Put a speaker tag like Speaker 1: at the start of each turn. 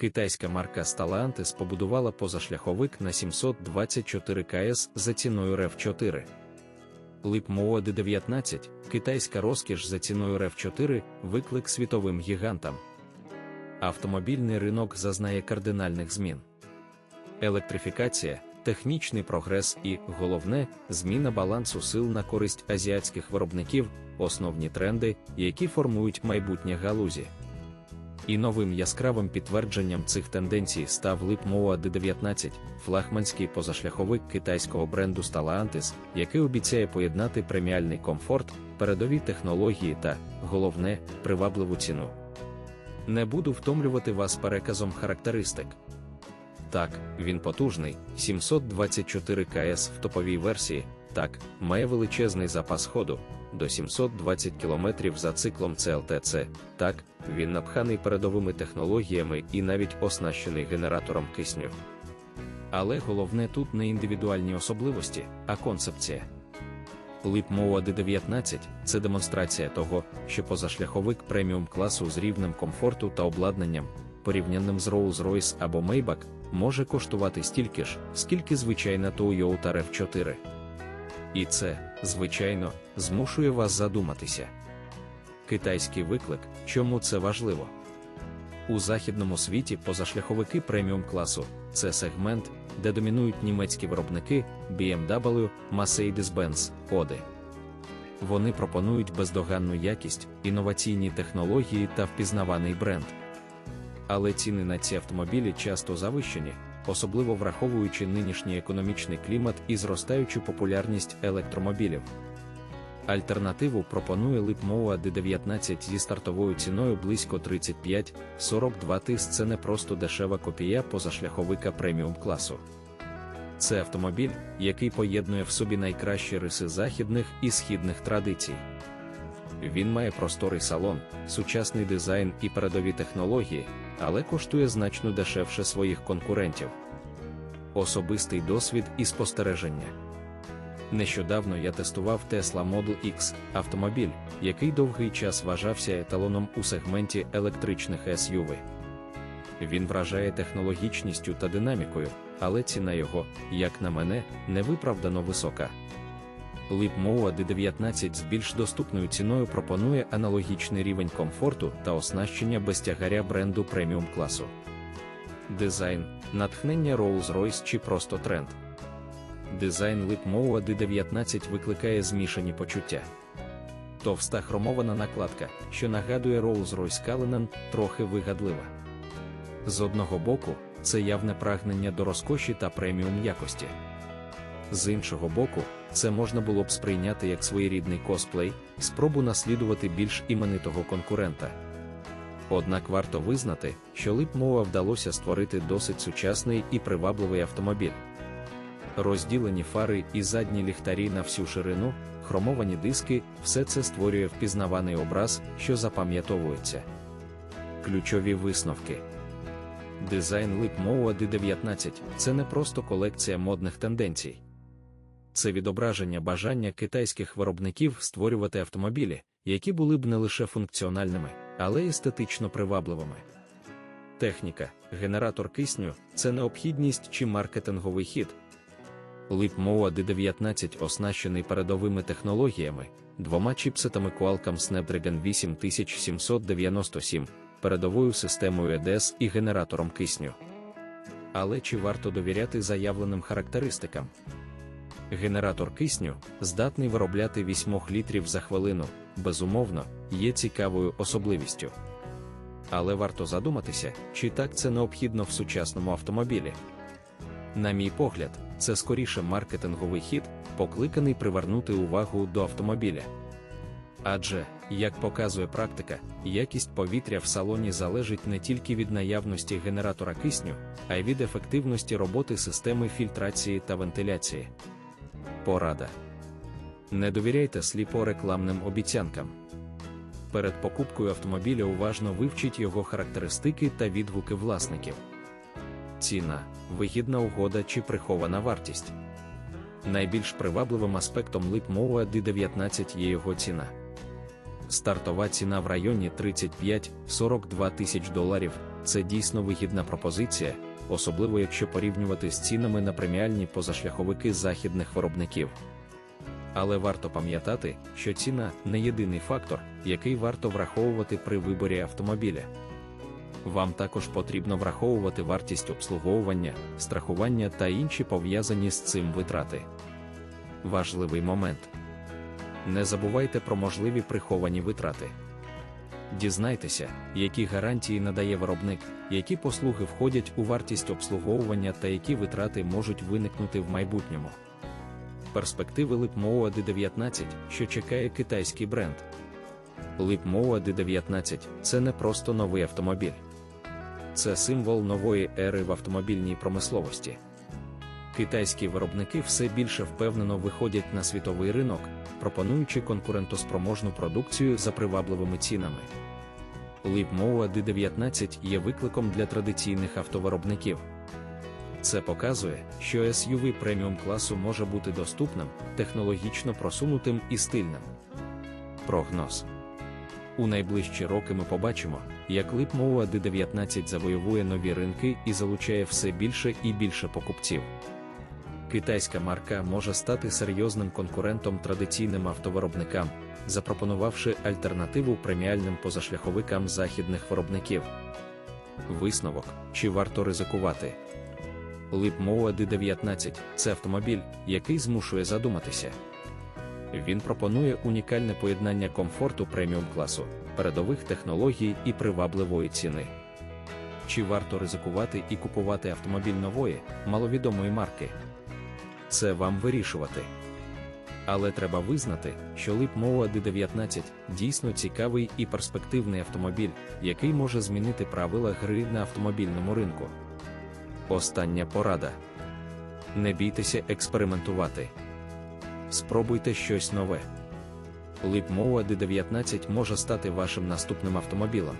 Speaker 1: Китайська марка Stellantis побудувала позашляховик на 724 КС за ціною rev 4 Липмоо D19, китайська розкіш за ціною rev 4 виклик світовим гігантам. Автомобільний ринок зазнає кардинальних змін. Електрифікація, технічний прогрес і, головне, зміна балансу сил на користь азіатських виробників основні тренди, які формують майбутнє галузі. І новим яскравим підтвердженням цих тенденцій став Липмоа D19, флагманський позашляховик китайського бренду Stellantis, який обіцяє поєднати преміальний комфорт, передові технології та, головне, привабливу ціну. Не буду втомлювати вас переказом характеристик. Так, він потужний, 724 КС в топовій версії, так, має величезний запас ходу до 720 км за циклом CLTC, так, він напханий передовими технологіями і навіть оснащений генератором кисню. Але головне тут не індивідуальні особливості, а концепція. Липмова D19 це демонстрація того, що позашляховик преміум класу з рівнем комфорту та обладнанням, порівнянним з Rolls-Royce або Maybach, може коштувати стільки ж, скільки звичайна Toyota RAV4. І це, звичайно, змушує вас задуматися. Китайський виклик, чому це важливо? У західному світі позашляховики преміум класу це сегмент, де домінують німецькі виробники BMW, Mercedes-Benz, Audi. Вони пропонують бездоганну якість, інноваційні технології та впізнаваний бренд. Але ціни на ці автомобілі часто завищені, особливо враховуючи нинішній економічний клімат і зростаючу популярність електромобілів. Альтернативу пропонує Липмова D19 зі стартовою ціною близько 35-42 тис. Це не просто дешева копія позашляховика преміум класу. Це автомобіль, який поєднує в собі найкращі риси західних і східних традицій. Він має просторий салон, сучасний дизайн і передові технології, але коштує значно дешевше своїх конкурентів. Особистий досвід і спостереження. Нещодавно я тестував Tesla Model X автомобіль, який довгий час вважався еталоном у сегменті електричних SUV. Він вражає технологічністю та динамікою, але ціна його, як на мене, невиправдано висока. Липмоа D19 з більш доступною ціною пропонує аналогічний рівень комфорту та оснащення без тягаря бренду преміум класу. Дизайн, натхнення Rolls-Royce чи просто тренд. Дизайн Липмоа D19 викликає змішані почуття. Товста хромована накладка, що нагадує Rolls-Royce Cullinan, трохи вигадлива. З одного боку, це явне прагнення до розкоші та преміум якості. З іншого боку, це можна було б сприйняти як своєрідний косплей, спробу наслідувати більш іменитого конкурента. Однак варто визнати, що Липмова вдалося створити досить сучасний і привабливий автомобіль. Розділені фари і задні ліхтарі на всю ширину, хромовані диски, все це створює впізнаваний образ, що запам'ятовується. Ключові висновки. Дизайн Липмова D19 це не просто колекція модних тенденцій. Це відображення бажання китайських виробників створювати автомобілі, які були б не лише функціональними, але й естетично привабливими. Техніка, генератор кисню це необхідність чи маркетинговий хід. Липмова D19 оснащений передовими технологіями, двома чіпсетами Qualcomm Snapdragon 8797, передовою системою EDS і генератором кисню. Але чи варто довіряти заявленим характеристикам? Генератор кисню, здатний виробляти 8 літрів за хвилину, безумовно, є цікавою особливістю. Але варто задуматися, чи так це необхідно в сучасному автомобілі. На мій погляд, це скоріше маркетинговий хід, покликаний привернути увагу до автомобіля. Адже, як показує практика, якість повітря в салоні залежить не тільки від наявності генератора кисню, а й від ефективності роботи системи фільтрації та вентиляції. Порада. Не довіряйте сліпо рекламним обіцянкам. Перед покупкою автомобіля уважно вивчіть його характеристики та відгуки власників. Ціна, вигідна угода чи прихована вартість. Найбільш привабливим аспектом Липмова D19 є його ціна. Стартова ціна в районі 35-42 тисяч доларів це дійсно вигідна пропозиція, особливо якщо порівнювати з цінами на преміальні позашляховики західних виробників. Але варто пам'ятати, що ціна не єдиний фактор, який варто враховувати при виборі автомобіля. Вам також потрібно враховувати вартість обслуговування, страхування та інші пов'язані з цим витрати. Важливий момент. Не забувайте про можливі приховані витрати. Дізнайтеся, які гарантії надає виробник, які послуги входять у вартість обслуговування та які витрати можуть виникнути в майбутньому. Перспективи Lipmoa D19, що чекає китайський бренд. Lipmoa D19 це не просто новий автомобіль. Це символ нової ери в автомобільній промисловості. Китайські виробники все більше впевнено виходять на світовий ринок, пропонуючи конкурентоспроможну продукцію за привабливими цінами. Lipmoa D19 є викликом для традиційних автовиробників. Це показує, що SUV преміум класу може бути доступним, технологічно просунутим і стильним. Прогноз у найближчі роки ми побачимо, як Lipmoa D19 завоює нові ринки і залучає все більше і більше покупців. Китайська марка може стати серйозним конкурентом традиційним автовиробникам, запропонувавши альтернативу преміальним позашляховикам західних виробників. Висновок чи варто ризикувати? Lipmoa D19 це автомобіль, який змушує задуматися. Він пропонує унікальне поєднання комфорту преміум класу, передових технологій і привабливої ціни. Чи варто ризикувати і купувати автомобіль нової, маловідомої марки? Це вам вирішувати. Але треба визнати, що Lipmoa D19 дійсно цікавий і перспективний автомобіль, який може змінити правила гри на автомобільному ринку. Остання порада. Не бійтеся експериментувати. Спробуйте щось нове. Lipmoa D19 може стати вашим наступним автомобілем.